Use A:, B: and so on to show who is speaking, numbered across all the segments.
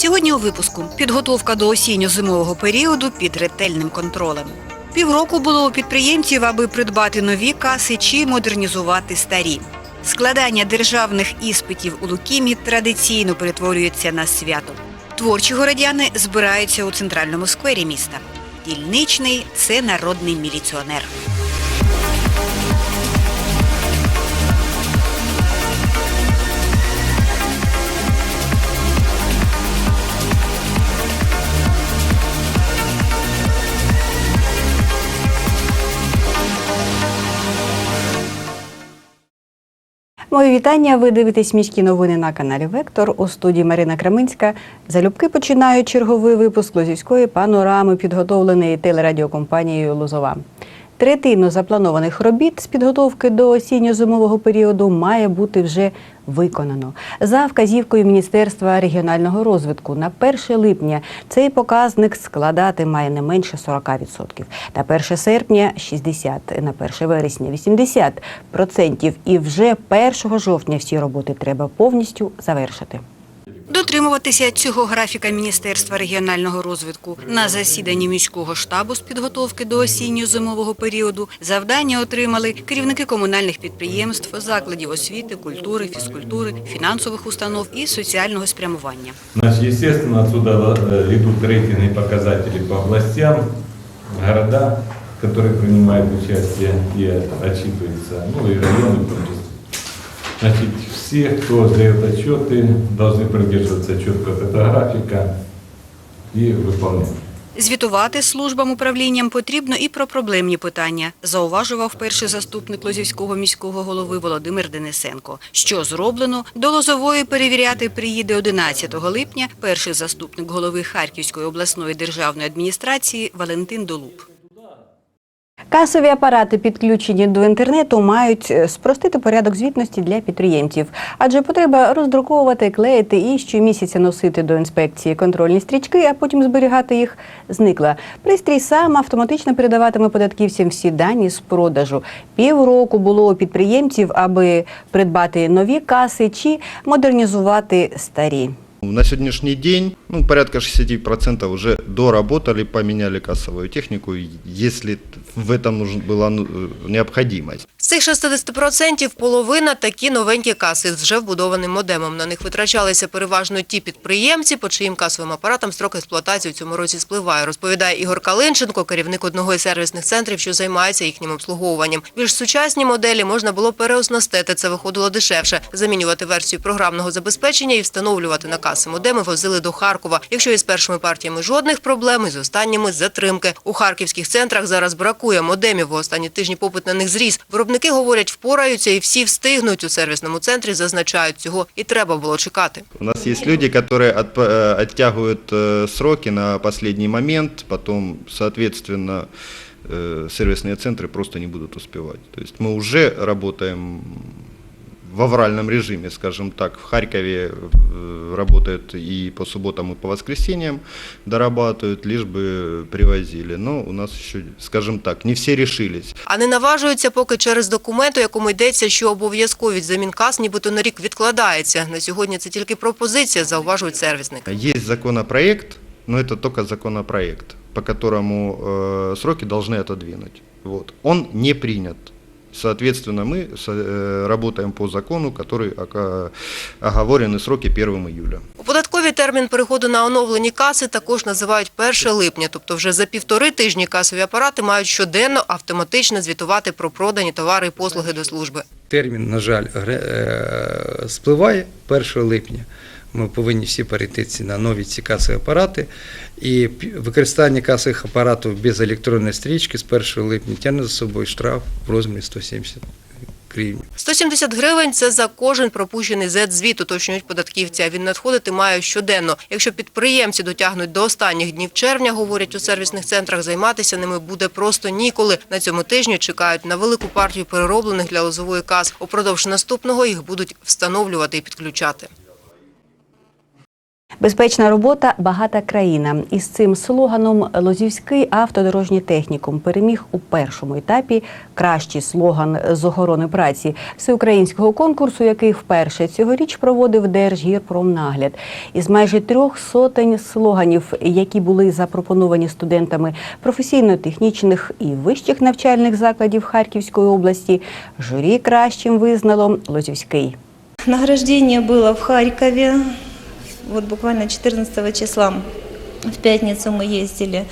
A: Сьогодні у випуску підготовка до осінньо-зимового періоду під ретельним контролем. Півроку було у підприємців, аби придбати нові каси чи модернізувати старі. Складання державних іспитів у Лукімі традиційно перетворюється на свято. Творчі городяни збираються у центральному сквері міста. Дільничний це народний міліціонер.
B: Мої вітання. Ви дивитесь міські новини на каналі Вектор. У студії Марина Краминська. Залюбки починають черговий випуск Лозівської панорами, підготовлений телерадіокомпанією Лозова. Третину запланованих робіт з підготовки до осінньо-зимового періоду має бути вже виконано. За вказівкою Міністерства регіонального розвитку на 1 липня цей показник складати має не менше 40%. На 1 серпня 60%, на 1 вересня 80%. І вже 1 жовтня всі роботи треба повністю завершити
A: Дотримуватися цього графіка Міністерства регіонального розвитку на засіданні міського штабу з підготовки до осінньо-зимового періоду завдання отримали керівники комунальних підприємств, закладів освіти, культури, фізкультури, фінансових установ і соціального спрямування.
C: Значит, естественно, отсюда э, идут рейтинги показатели по областям, города, которые принимают участие и отчитываются, ну и районы в том числе. Значит, все, кто сдает отчеты, должны придерживаться четко от этого графика и выполнять.
A: Звітувати службам управлінням потрібно і про проблемні питання, зауважував перший заступник Лозівського міського голови Володимир Денисенко. Що зроблено, до Лозової перевіряти приїде 11 липня перший заступник голови Харківської обласної державної адміністрації Валентин Долуб.
B: Касові апарати, підключені до інтернету, мають е, спростити порядок звітності для підприємців, адже потреба роздруковувати, клеїти і щомісяця носити до інспекції контрольні стрічки, а потім зберігати їх, зникла. Пристрій сам автоматично передаватиме податківцям всі дані з продажу. Півроку було у підприємців, аби придбати нові каси чи модернізувати старі.
D: На сегодняшний день ну, порядка 60% уже доработали, поменяли кассовую технику, если в этом нужен, была ну, э, необходимость.
E: З цих 60% половина такі новенькі каси з вже вбудованим модемом. На них витрачалися переважно ті підприємці, по чиїм касовим апаратам строк експлуатації в цьому році спливає, розповідає Ігор Калинченко, керівник одного із сервісних центрів, що займається їхнім обслуговуванням. Більш сучасні моделі можна було переоснастити, це виходило дешевше. Замінювати версію програмного забезпечення і встановлювати на каси модеми возили до Харкова. Якщо із першими партіями жодних проблем, із останніми затримки. У харківських центрах зараз бракує модемів. В останні тижні попит на них зріс. Виробники говорять, впораються і всі встигнуть. У сервісному центрі зазначають, цього і треба було чекати.
D: У нас есть люди, которые отп- э, оттягивают э, сроки на последний момент, потом, соответственно, э, сервисные центры просто не будут успевать. То есть мы уже работаем в авральном режиме, скажем так. В Харькове э, работают и по субботам, и по воскресеньям дорабатывают, лишь бы привозили. Но у нас еще, скажем так, не все решились.
E: А не наважуються поки через документ, у якому йдеться, що обов'язковість замін кас нібито на рік відкладається. На сьогодні це тільки пропозиція, зауважують сервісники.
D: Есть законопроект, но это только законопроект, по которому э, сроки должны отодвинуть. Вот. Он не принят. Соответственно, мы со- э, работаем по закону, который ока- оговорены сроки 1 июля.
E: У податковій термін переходу на оновлені каси також називають 1 липня, тобто вже за півтори тижні касові апарати мають щоденно автоматично звітувати про продані товари і послуги до служби.
F: термін, на жаль, гре- е, спливає 1 липня. Ми повинні всі перейти на нові ці касові апарати. І використання касових апаратів без електронної стрічки з 1 липня тягне за собою штраф в розмірі 170 гривень.
E: 170 гривень – це за кожен пропущений Z-звіт, уточнюють податківці, а він надходити має щоденно. Якщо підприємці дотягнуть до останніх днів червня, говорять у сервісних центрах, займатися ними буде просто ніколи. На цьому тижні чекають на велику партію перероблених для лозової кас. Упродовж наступного їх будуть встановлювати і підключати.
B: Безпечна робота багата країна. Із цим слоганом Лозівський автодорожній технікум переміг у першому етапі кращий слоган з охорони праці всеукраїнського конкурсу, який вперше цьогоріч проводив Держгірпромнагляд. Із майже трьох сотень слоганів, які були запропоновані студентами професійно-технічних і вищих навчальних закладів Харківської області, журі кращим визнало Лозівський.
G: Награждение было в Харькове, вот буквально 14 числа, в пятницу мы ездили.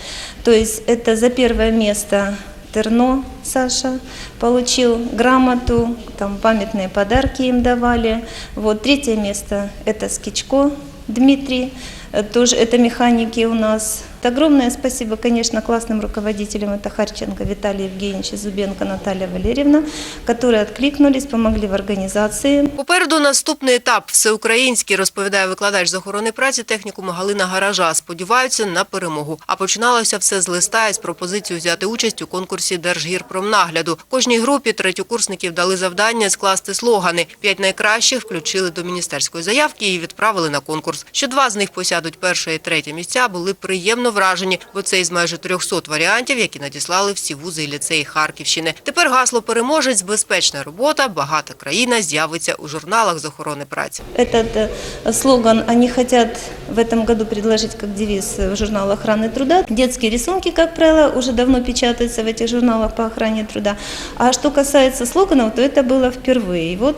G: То есть это за первое место Терно Саша получил грамоту, там памятные подарки им давали. Вот третье место это Скичко Дмитрий, э, тоже это механики у нас. Вот огромное спасибо, конечно, классным руководителям, это Харченко Виталий Евгеньевич и Зубенко Наталья Валерьевна, которые откликнулись, помогли в организации.
E: Попереду наступний етап – всеукраїнський, розповідає викладач з охорони праці технікуму Галина Гаража. Сподіваються на перемогу. А починалося все з листа із пропозицією взяти участь у конкурсі Держгірпромнагляду. Кожній групі третьокурсників дали завдання скласти слогани. П'ять найкращих включили до міністерської заявки і відправили на конкурс. Що два з них посядуть перше і третє місця, були приємно вражені, бо це із майже 300 варіантів, які надіслали всі вузи і ліцеї Харківщини. Тепер гасло «Переможець» – безпечна робота, багата країна з'явиться у журналах з охорони праці.
G: Этот э, слоган они хотят в этом году предложить как девиз в журнал охраны труда. Детские рисунки, как правило, уже давно печатаются в этих журналах по охране труда. А что касается слоганов, то это было впервые. И вот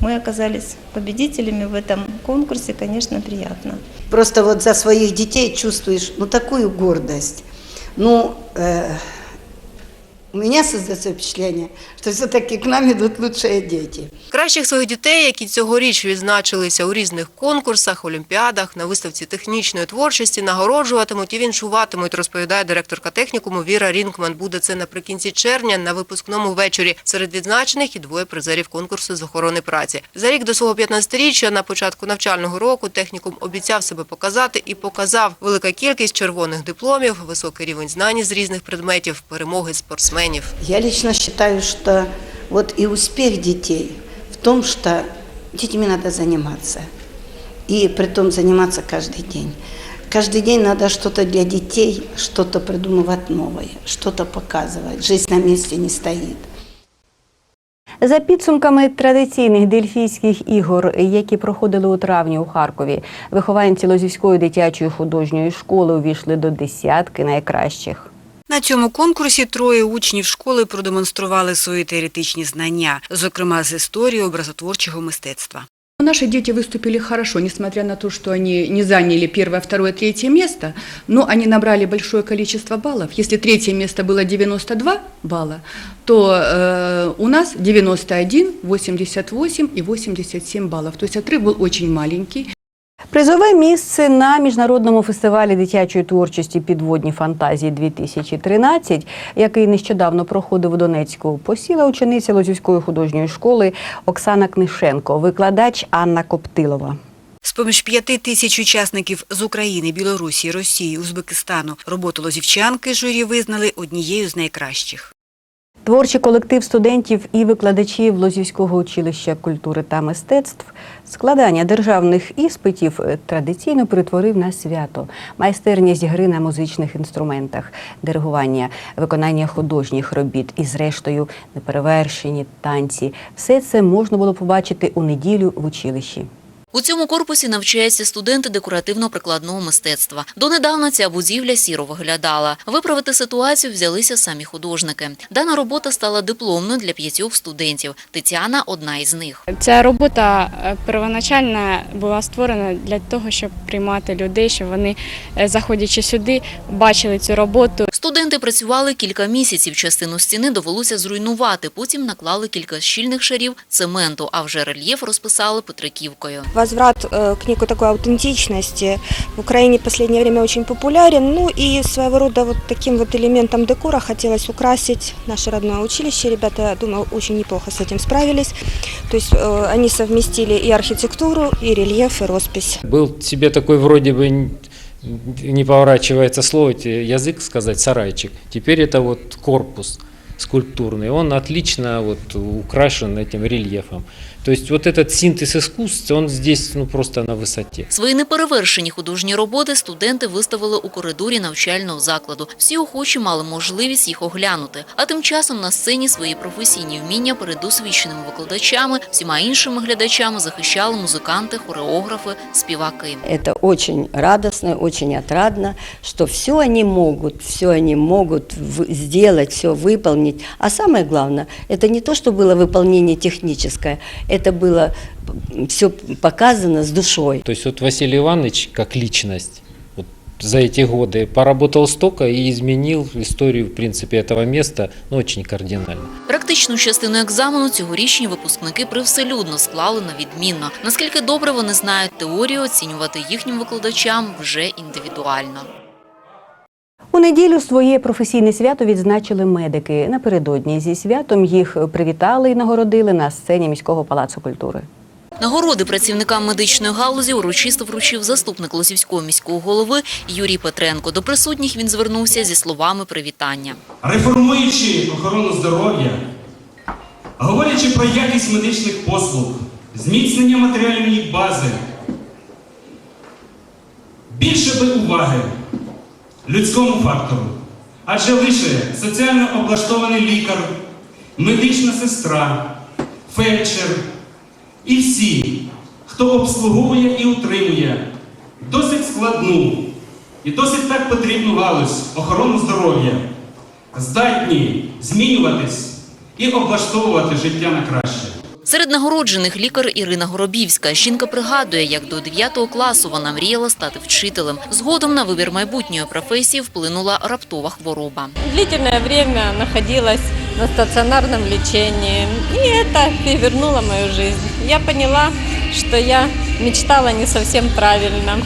G: мы оказались победителями в этом конкурсе, конечно, приятно.
H: Просто вот за своих детей чувствуешь, ну, такую гордость. Ну, э, у меня создается впечатление, что все-таки к нам идут лучшие дети.
E: Кращих своїх дітей, які цьогоріч відзначилися у різних конкурсах, олімпіадах, на виставці технічної творчості, нагороджуватимуть і віншуватимуть, розповідає директорка технікуму Віра Рінкман. Буде це наприкінці червня на випускному вечорі. Серед відзначених і двоє призерів конкурсу з охорони праці. За рік до свого 15-річчя на початку навчального року технікум обіцяв себе показати і показав велика кількість червоних дипломів, високий рівень знань з різних предметів, перемоги спортсменів
H: Я лично считаю, что вот и успех детей в том, что детьми надо заниматься. И при том заниматься каждый день. Каждый день надо что-то для детей, что-то придумывать новое, что-то показывать. Жизнь на месте не стоит.
B: За підсумками традиційних дельфійських ігор, які проходили у травні у Харкові, вихованці Лозівської дитячої художньої школи увійшли до десятки найкращих.
A: На цьому конкурсі троє учнів школи продемонстрували свої теоретичні знання, зокрема з історії образотворчого мистецтва.
I: Наши дети выступили хорошо, несмотря на то, что они не заняли первое, второе, третье место, но они набрали большое количество баллов. Если третье место было 92 балла, то э, у нас 91, 88 и 87 баллов. То есть отрыв был очень маленький.
B: Призове місце на міжнародному фестивалі дитячої творчості Підводні фантазії 2013, який нещодавно проходив у Донецьку, посіла учениця Лозівської художньої школи Оксана Книшенко, викладач Анна Коптилова.
A: З-поміж п'яти тисяч учасників з України, Білорусі, Росії, Узбекистану роботу лозівчанки журі визнали однією з найкращих.
B: Творчий колектив студентів і викладачів Лозівського училища культури та мистецтв складання державних іспитів традиційно перетворив на свято, майстерність гри на музичних інструментах, диригування, виконання художніх робіт і, зрештою, неперевершені танці. Все це можна було побачити у неділю в училищі.
J: У цьому корпусі навчаються студенти декоративно-прикладного мистецтва. Донедавна ця будівля сіро виглядала. Виправити ситуацію взялися самі художники. Дана робота стала дипломною для п'ятьох студентів. Тетяна – одна із них.
K: Ця робота е, первоначально була створена для того, щоб приймати людей, щоб вони, е, заходячи сюди, бачили цю роботу.
J: Студенти працювали кілька місяців. Частину стіни довелося зруйнувати. Потім наклали кілька щільних шарів цементу, а вже рельєф розписали петриківкою.
L: Возврат э, к некой такой аутентичности в Украине в последнее время очень популярен. Ну и своего рода вот таким вот элементом декора хотелось украсить наше родное училище. Ребята, я думаю, очень неплохо с этим справились. То есть э, они совместили и архитектуру, и рельеф, и роспись.
M: Был себе такой вроде бы не поворачивается слово, язык сказать, сарайчик. Теперь это вот корпус скульптурный. Он отлично вот украшен этим рельефом. То есть вот этот синтез искусств, он здесь ну, просто на высоте.
J: Свої неперевершені художні роботи студенти виставили у коридорі навчального закладу. Всі охочі мали можливість їх оглянути. А тим часом на сцені свої професійні вміння перед досвідченими викладачами, всіма іншими глядачами захищали музиканти, хореографи, співаки.
N: Это очень радостно, очень отрадно, что все они могут, все они могут в- сделать, все выполнить. А самое главное, это не то, что было выполнение техническое, это было все показано с душой.
M: То есть вот Василий Иванович как личность вот за эти годы поработал столько и изменил историю, в принципе, этого места ну, очень кардинально.
J: Практичну частину екзамену цьогорічні випускники привселюдно склали на відмінно. Наскільки добре вони знають теорію, оцінювати їхнім викладачам вже індивідуально.
B: У неділю своє професійне свято відзначили медики. Напередодні зі святом їх привітали і нагородили на сцені міського палацу культури.
J: Нагороди працівникам медичної галузі урочисто вручив заступник Лозівського міського голови Юрій Петренко. До присутніх він звернувся зі словами привітання.
O: реформуючи охорону здоров'я, говорячи про якість медичних послуг, зміцнення матеріальної бази, більше би уваги людському фактору. Адже лише соціально облаштований лікар, медична сестра, фельдшер і всі, хто обслуговує і утримує досить складну і досить так потрібну галузь охорону здоров'я, здатні змінюватись і облаштовувати життя на краще.
J: Серед нагороджених лікар Ірина Горобівська. Жінка пригадує, як до 9 класу вона мріяла стати вчителем. Згодом на вибір майбутньої професії вплинула раптова хвороба.
K: Длительное время находилась на стационарном лечении, и это перевернуло мою жизнь. Я поняла, что я мечтала не совсем правильно.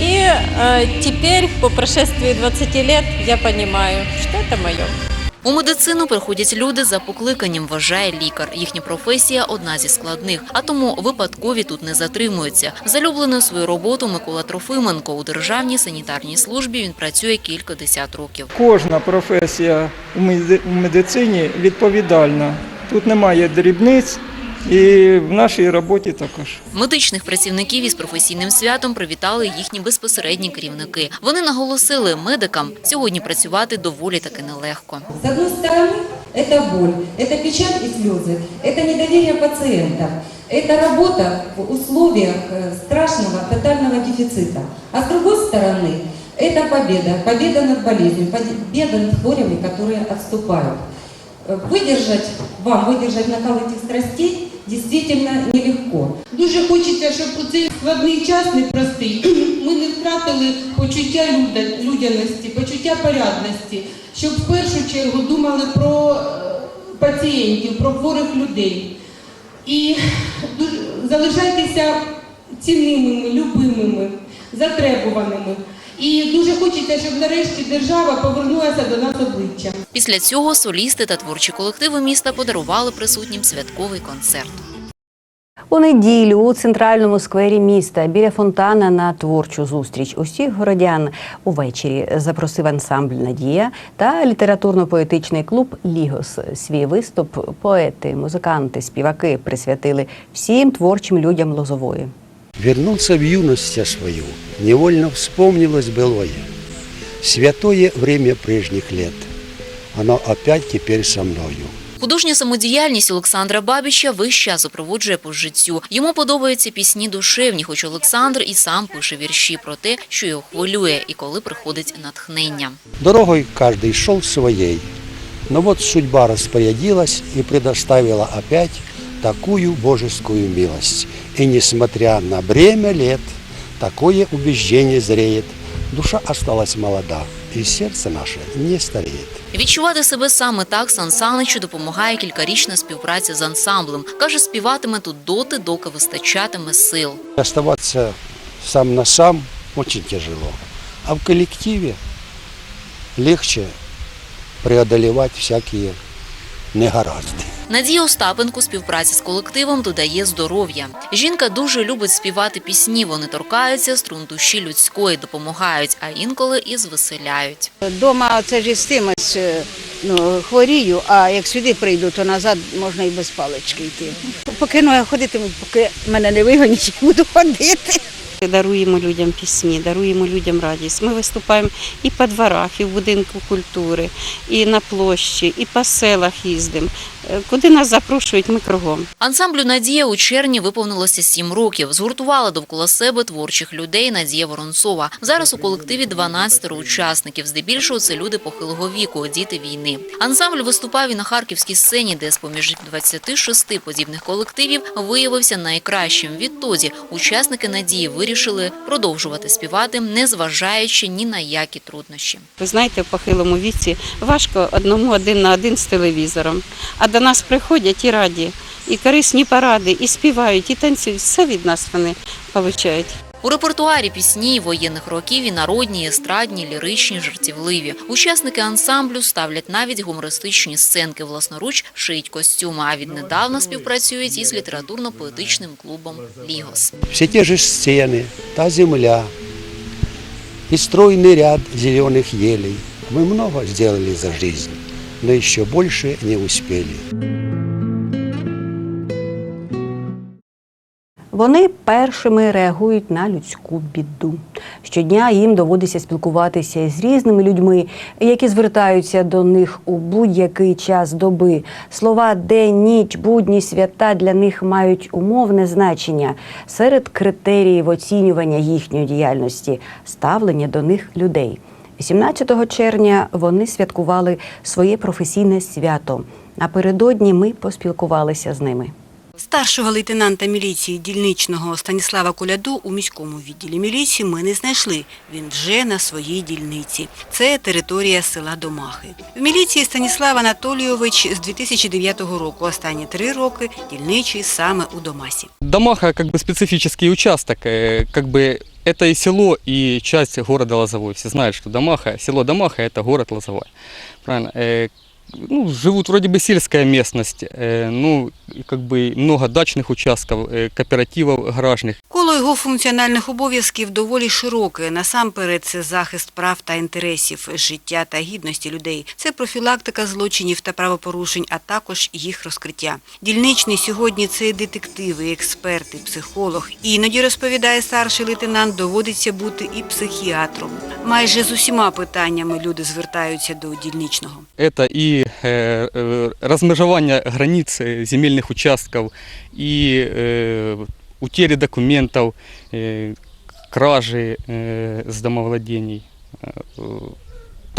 K: И э, теперь, по прошествии 20 лет, я понимаю, что это мое.
J: У медицину приходять люди за покликанням, вважає лікар. Їхня професія одна зі складних, а тому випадкові тут не затримуються. Залюбленою свою роботу Микола Трофименко у державній санітарній службі він працює кілька десят років.
P: Кожна професія у меди- у медицині відповідальна. Тут немає дрібниць і в нашій роботі також.
J: Медичних працівників із професійним святом привітали їхні безпосередні керівники. Вони наголосили, медикам сьогодні працювати доволі таки нелегко.
Q: С одной стороны, это боль, это печаль и слезы, это недоверие пациента, это работа в условиях э, страшного тотального дефицита. А с другой стороны, это победа, победа над болезнью, победа над хворями, которые отступают. Э, Выдержать, вам выдержать накал этих страстей действительно нелегко.
R: Дуже хочеться, щоб у цей складний час непростий ми не втратили почуття людяності, почуття порядності, щоб в першу чергу думали про е, пацієнтів, про хворих людей. І залишайтеся цінними, любимими, затребуваними. І дуже хочеться, щоб нарешті держава повернулася до нас обличчя.
J: Після цього солісти та творчі колективи міста подарували присутнім святковий концерт.
B: У неділю у центральному сквері міста біля фонтана на творчу зустріч усіх городян увечері запросив ансамбль Надія та літературно-поетичний клуб Лігос. Свій виступ поети, музиканти, співаки присвятили всім творчим людям Лозової.
S: Вернулся в юность свою, невольно вспомнилось былое. Святое время прежних лет, оно опять теперь со мною.
J: Художня самодіяльність Олександра Бабіча весь час супроводжує по життю. Йому подобаються пісні душевні, хоч Олександр і сам пише вірші про те, що його хвилює і коли приходить натхнення.
S: Дорогой каждый шел своей, но вот судьба распорядилась и предоставила опять такую божескую милость. И несмотря на бремя лет, такое убеждение зреет, душа осталась молода, и сердце наше не стареет.
J: Відчувати себе саме так Сан Саничу допомагає кількарічна співпраця з ансамблем. Каже, співатиме тут доти, доки вистачатиме сил.
S: Оставаться сам на сам очень тяжело, а в коллективе легче преодолевать всякие негаразды.
J: Надія Остапенко співпраці з колективом додає здоров'я. Жінка дуже любить співати пісні. Вони торкаються струн душі людської, допомагають, а інколи і звеселяють.
T: Дома це ж із цим ось, е, ну, хворію, а як сюди прийду, то назад можна і без палички йти. Поки ну, я ходитиму, поки мене не вигонять, буду ходити.
U: Даруємо людям пісні, даруємо людям радість. Ми виступаємо і по дворах, і в будинку культури, і на площі, і по селах їздимо. Е, Куди нас запрошують, ми кругом.
J: Ансамблю Надія у червні виповнилося сім років. Згуртувала довкола себе творчих людей Надія Воронцова. Зараз у колективі 12 учасників. Здебільшого це люди похилого віку, діти війни. Ансамбль виступав і на харківській сцені, де з поміж 26 подібних колективів виявився найкращим. Відтоді учасники Надії вирішили продовжувати співати, не зважаючи ні на які труднощі.
U: Ви знаєте, в похилому віці важко одному один на один з телевізором. А до нас приходять і раді, і корисні поради, і співають, і танцюють. Все від нас вони отримують.
J: У репертуарі пісні воєнних років і народні, і естрадні, ліричні, жартівливі. Учасники ансамблю ставлять навіть гумористичні сценки, власноруч шиють костюми, а віднедавна співпрацюють із літературно-поетичним клубом «Лігос».
S: Все те же стены, та земля и стройный ряд зеленых елей. Мы много сделали за жизнь, но еще больше не успели.
B: Вони першими реагують на людську біду. Щодня їм доводиться спілкуватися із різними людьми, які звертаються до них у будь-який час доби. Слова день, ніч, будні, свята для них мають умовне значення серед критеріїв оцінювання їхньої діяльності, ставлення до них людей. 18 червня вони святкували своє професійне свято. Напередодні ми поспілкувалися з ними.
A: Старшого лейтенанта міліції дільничного Станіслава Коляду у міському відділі міліції ми не знайшли. Він вже на своїй дільниці. Це територія села Домахи. В міліції Станіслав Анатолійович з 2009 року. Останні три роки дільничий саме у Домасі.
V: Домаха как бы специфический участок, э, как бы это и село, и часть города Лозовой. Все знают, что Домаха, село Домаха это город Лозовой. Правильно? Э, Ну, живут вроде бы сельская местность, э, ну, и как бы много дачных участков, э, кооперативов гаражных.
A: Коло його функціональних обов'язків доволі широке. Насамперед, це захист прав та інтересів, життя та гідності людей. Це профілактика злочинів та правопорушень, а також їх розкриття. Дільничний сьогодні це детективи, експерти, психолог. Іноді розповідає старший лейтенант, доводиться бути і психіатром. Майже з усіма питаннями люди звертаються до дільничного.
V: Это и э, э, размежевание границ э, земельных участков, и э, утери документов, э, кражи э, с домовладений,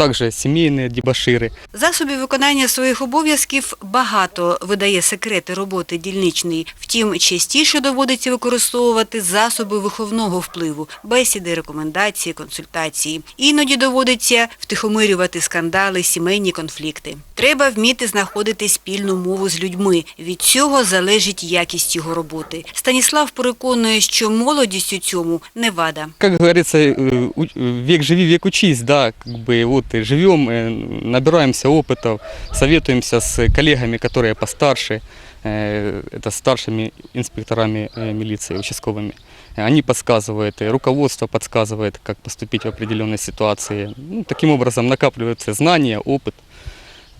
V: э, также семейные дебоширы.
A: Засобів виконання своїх обов'язків багато видає секрети роботи дільничний. Втім, частіше доводиться використовувати засоби виховного впливу, бесіди, рекомендації, консультації. Іноді доводиться втихомирювати скандали, сімейні конфлікти. Треба вміти знаходити спільну мову з людьми. Від цього залежить якість його роботи. Станіслав переконує, що молодість у цьому не вада.
V: Как говорится, э, у- век живи, век учись, да, как бы вот и живем, э, набираемся опытов, советуемся с коллегами, которые постарше, э, это старшими инспекторами э, милиции, участковыми. Они подсказывают, и руководство подсказывает, как поступить в определенной ситуации. Ну, таким образом накапливаются знания, опыт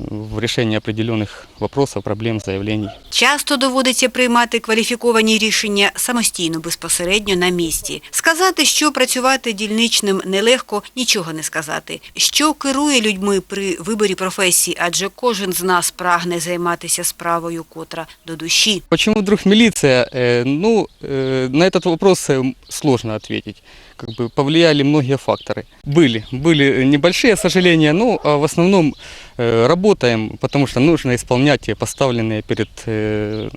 V: в решении определенных вопросов, проблем, заявлений.
A: Часто доводиться приймати кваліфіковані рішення самостійно, безпосередньо на місці. Сказати, що працювати дільничним нелегко, нічого не сказати. Що керує людьми при виборі професії, адже кожен з нас прагне займатися справою, котра до душі.
V: Почему вдруг милиция? Э, Ну, э, на этот вопрос э, сложно ответить. Как бы повлияли многие факторы. Были, были небольшие сожаления, но а в основном э, работаем, потому что нужно исполнять те поставленные перед э,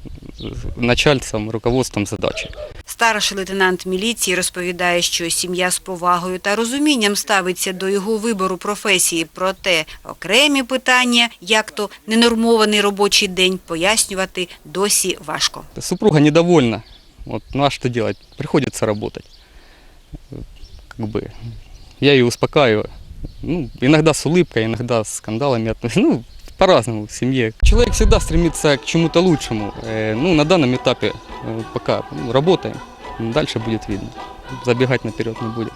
V: начальством, руководством задачи.
A: Старший лейтенант міліції розповідає, що сім'я з повагою та розумінням ставиться до його вибору професії. Проте окремі питання, як то ненормований робочий день, пояснювати досі важко.
V: Супруга недовольна. Вот, ну а что делать? Приходится работать. Э, Как бы я ее успокаиваю. Ну, иногда с улыбкой, иногда с скандалами отношусь. Ну, по-разному в семье. Человек всегда стремится к чему-то лучшему. Э, Ну, на данном этапе э, пока ну, работаем. Дальше будет видно. Забегать наперед не будем.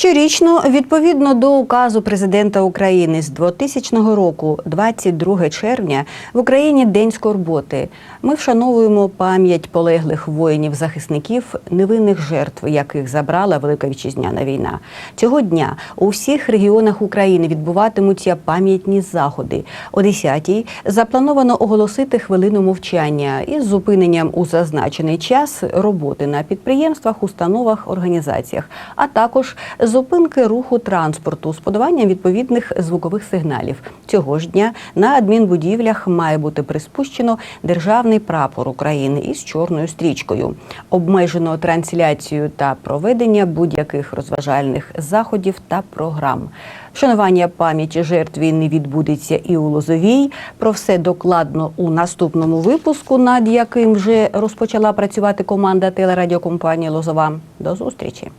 B: Щорічно, відповідно до указу президента України з 2000 року, 22 червня, в Україні День скорботи. Ми вшановуємо пам'ять полеглих воїнів-захисників, невинних жертв, яких забрала Велика Вітчизняна війна. Цього дня у всіх регіонах України відбуватимуться пам'ятні заходи. О 10-й заплановано оголосити хвилину мовчання із зупиненням у зазначений час роботи на підприємствах, установах, організаціях, а також зупинки руху транспорту з подаванням відповідних звукових сигналів. Цього ж дня на адмінбудівлях має бути приспущено державний прапор України із чорною стрічкою. Обмежено трансляцію та проведення будь-яких розважальних заходів та програм. Вшанування пам'яті жертв війни відбудеться і у Лозовій. Про все докладно у наступному випуску, над яким вже розпочала працювати команда телерадіокомпанії Лозова. До зустрічі.